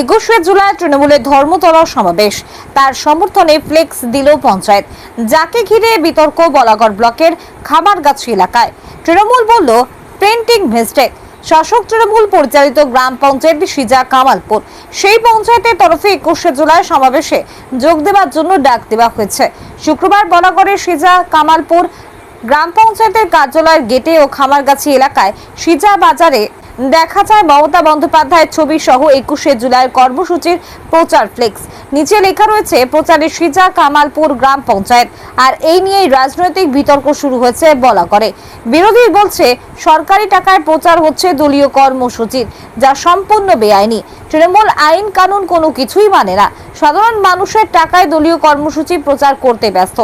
একুশে জুলাই তৃণমূলের ধর্মতলা সমাবেশ। তার সমর্থনে ফ্লেক্স দিল পঞ্চায়েত। যাকে ঘিরে বিতর্ক বলাগড় ব্লকের খামারগাছি এলাকায়। তৃণমূল বলল প্রিন্টিং মিস্টেক শাসক তৃণমূল পরিচালিত গ্রাম পঞ্চায়েত সিজা কামালপুর। সেই পঞ্চায়েতের তরফে একুশে জুলাই সমাবেশে যোগ দেওয়ার জন্য ডাক দেওয়া হয়েছে। শুক্রবার বলাগড়ের সিজা কামালপুর গ্রাম পঞ্চায়েতের কার্যালয়ের গেটে ও খামারগাছি এলাকায় সিজা বাজারে দেখা যায় মমতা বন্দ্যোপাধ্যায়ের ছবি সহ একুশে জুলাই কর্মসূচির প্রচার ফ্লেক্স। নিচে লেখা রয়েছে প্রচারে সিজা কামালপুর গ্রাম পঞ্চায়েত। আর এই নিয়েই রাজনৈতিক বিতর্ক শুরু হয়েছে বলা করে। বিরোধী বলছে, সরকারি টাকায় প্রচার হচ্ছে দলীয় কর্মসূচির, যা সম্পূর্ণ বেআইনি। তৃণমূল আইন কানুন কোনো কিছুই মানে না। সাধারণ মানুষের টাকায় দলীয় কর্মসূচি প্রচার করতে ব্যস্ত।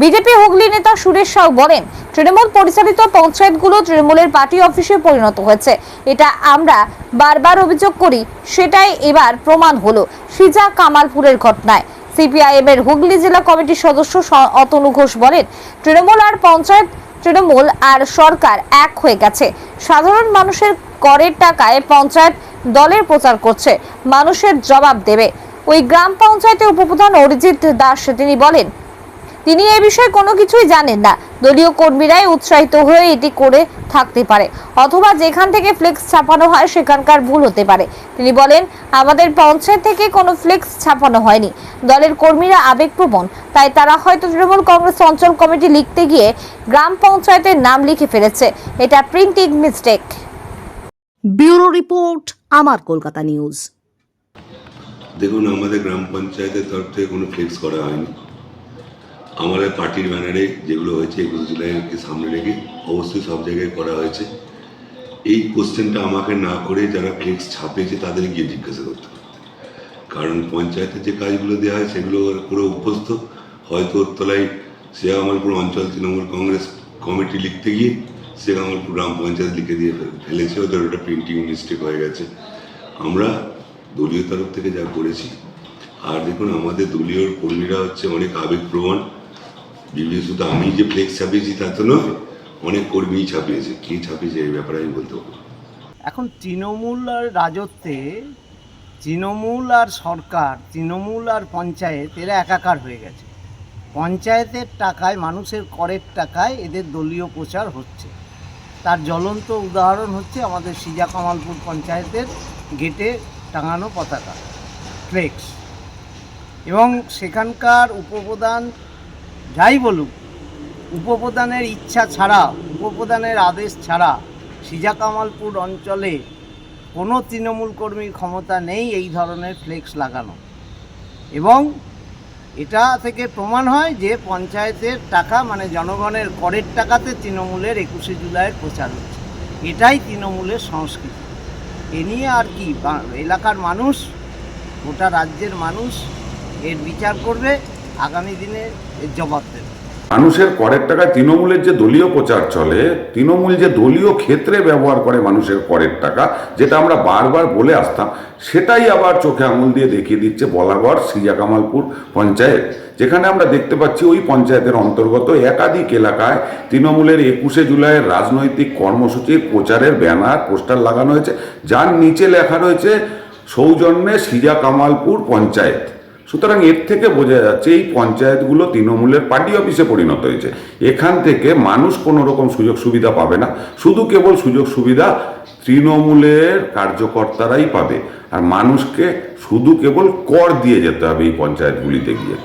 বিজেপি হুগলি নেতা সুরেশ সাউ বলেন, তৃণমূল পরিচালিত পঞ্চায়েতগুলো তৃণমূলের পার্টি অফিসে পরিণত হয়েছে। এটা আমরা বারবার অভিযোগ করি, সেটাই এবার প্রমাণ হলো সিজা কামালপুরের ঘটনায়। সিপিআইএম এর হুগলি জেলা কমিটির সদস্য অতনু ঘোষ বলেন, তৃণমূল আর পঞ্চায়েত, তৃণমূল আর সরকার এক হয়ে গেছে। সাধারণ মানুষের করের টাকায় পঞ্চায়েত দলের প্রচার করছে, মানুষের জবাব দেবে। ওই গ্রাম পঞ্চায়েতের উপপ্রধান অরিজিৎ দাস, তিনি বলেন, তিনি এ বিষয়ে কোনো কিছুই জানেন না। দলীয় কর্মীরাই উৎসাহিত হয়ে এটি করে থাকতে পারে, অথবা যেখান থেকে ফ্লেক্স ছাপানো হয় সেখানকার ভুল হতে পারে। তিনি বলেন, আমাদের পঞ্চায়েত থেকে কোনো ফ্লেক্স ছাপানো হয়নি। দলের কর্মীরা আবেগপ্রবণ, তাই তারা হয়তো তৃণমূল কংগ্রেস অঞ্চল কমিটি লিখতে গিয়ে গ্রাম পঞ্চায়েতের নাম লিখে ফেলেছে। এটা প্রিন্টিং মিস্টেক ব্যুরো রিপোর্ট, আমার কলকাতা নিউজ। দেখুন, আমাদের গ্রাম পঞ্চায়েতের তরফ থেকে কোনো ফ্লেক্স করা হয়নি। আমাদের পার্টির ব্যানারে যেগুলো হয়েছে, একুশ জুলাইকে সামনে রেখে অবশ্যই সব জায়গায় করা হয়েছে। এই কোশ্চেনটা আমাকে না করে যারা ফ্লেক্স ছাপিয়েছে, তাদের গিয়ে জিজ্ঞাসা করতে কারণ পঞ্চায়েতের যে কাজগুলো দেওয়া হয়, সেগুলো পুরো অভ্যস্ত হয়তো ওর তলায় শেয়ামালপুর অঞ্চল তৃণমূল কংগ্রেস কমিটি লিখতে গিয়ে সে শেয়ামালপুর গ্রাম পঞ্চায়েত লিখে দিয়ে ফেল- ফেলেছে। ওদের ওটা প্রিন্টিং মিস্টেক হয়ে গেছে। আমরা দলীয় তরফ থেকে যা করেছি। আর দেখুন, আমাদের দলীয় কর্মীরা হচ্ছে অনেক আবেগপ্রবণ। বিভিন্ন শুধু আমি যে ফ্লেক্স ছাপিয়েছি, তা তো নয়, অনেক কর্মীই ছাপিয়েছে। কে ছাপিয়েছে এই ব্যাপারে আমি বলতে পারব এখন তৃণমূল আর রাজত্বে, তৃণমূল আর সরকার, তৃণমূল আর পঞ্চায়েত, এরা একাকার হয়ে গেছে। পঞ্চায়েতের টাকায়, মানুষের করের টাকায় এদের দলীয় প্রচার হচ্ছে। তার জ্বলন্ত উদাহরণ হচ্ছে আমাদের সিজা কামালপুর পঞ্চায়েতের গেটে টাঙানো পতাকা ফ্লেক্স এবং সেখানকার উপপ্রধান যাই বলুক, উপপ্রধানের ইচ্ছা ছাড়া, উপপ্রধানের আদেশ ছাড়া সিজাকামালপুর অঞ্চলে কোনো তৃণমূল কর্মীর ক্ষমতা নেই এই ধরনের ফ্লেক্স লাগানো। এবং এটা থেকে প্রমাণ হয় যে পঞ্চায়েতের টাকা মানে জনগণের করের টাকাতে তৃণমূলের একুশে জুলাইয়ের প্রচার হচ্ছে। এটাই তৃণমূলের সংস্কৃতি। এ নিয়ে আর কি? এলাকার মানুষ, গোটা রাজ্যের মানুষ এর বিচার করবে, আগামী দিনে এর জবাব দেবে। মানুষের করের টাকায় তৃণমূলের যে দলীয় প্রচার চলে, তৃণমূল যে দলীয় ক্ষেত্রে ব্যবহার করে মানুষের করের টাকা, যেটা আমরা বারবার বলে আসতাম, সেটাই আবার চোখে আঙুল দিয়ে দেখিয়ে দিচ্ছে বলাগড় সিজা কামালপুর পঞ্চায়েত, যেখানে আমরা দেখতে পাচ্ছি ওই পঞ্চায়েতের অন্তর্গত একাধিক এলাকায় তৃণমূলের একুশে জুলাইয়ের রাজনৈতিক কর্মসূচির প্রচারের ব্যানার, পোস্টার লাগানো হয়েছে, যার নিচে লেখা রয়েছে, সৌজন্যে সিজা কামালপুর পঞ্চায়েত। সুতরাং এর থেকে বোঝা যাচ্ছে এই পঞ্চায়েতগুলো তৃণমূলের পার্টি অফিসে পরিণত হয়েছে। এখান থেকে মানুষ কোনো রকম সুযোগ সুবিধা পাবে না। শুধু কেবল সুযোগ সুবিধা তৃণমূলের কার্যকর্তারাই পাবে। আর মানুষকে শুধু কেবল কর দিয়ে যেতে হবে এই পঞ্চায়েতগুলিতে গিয়ে।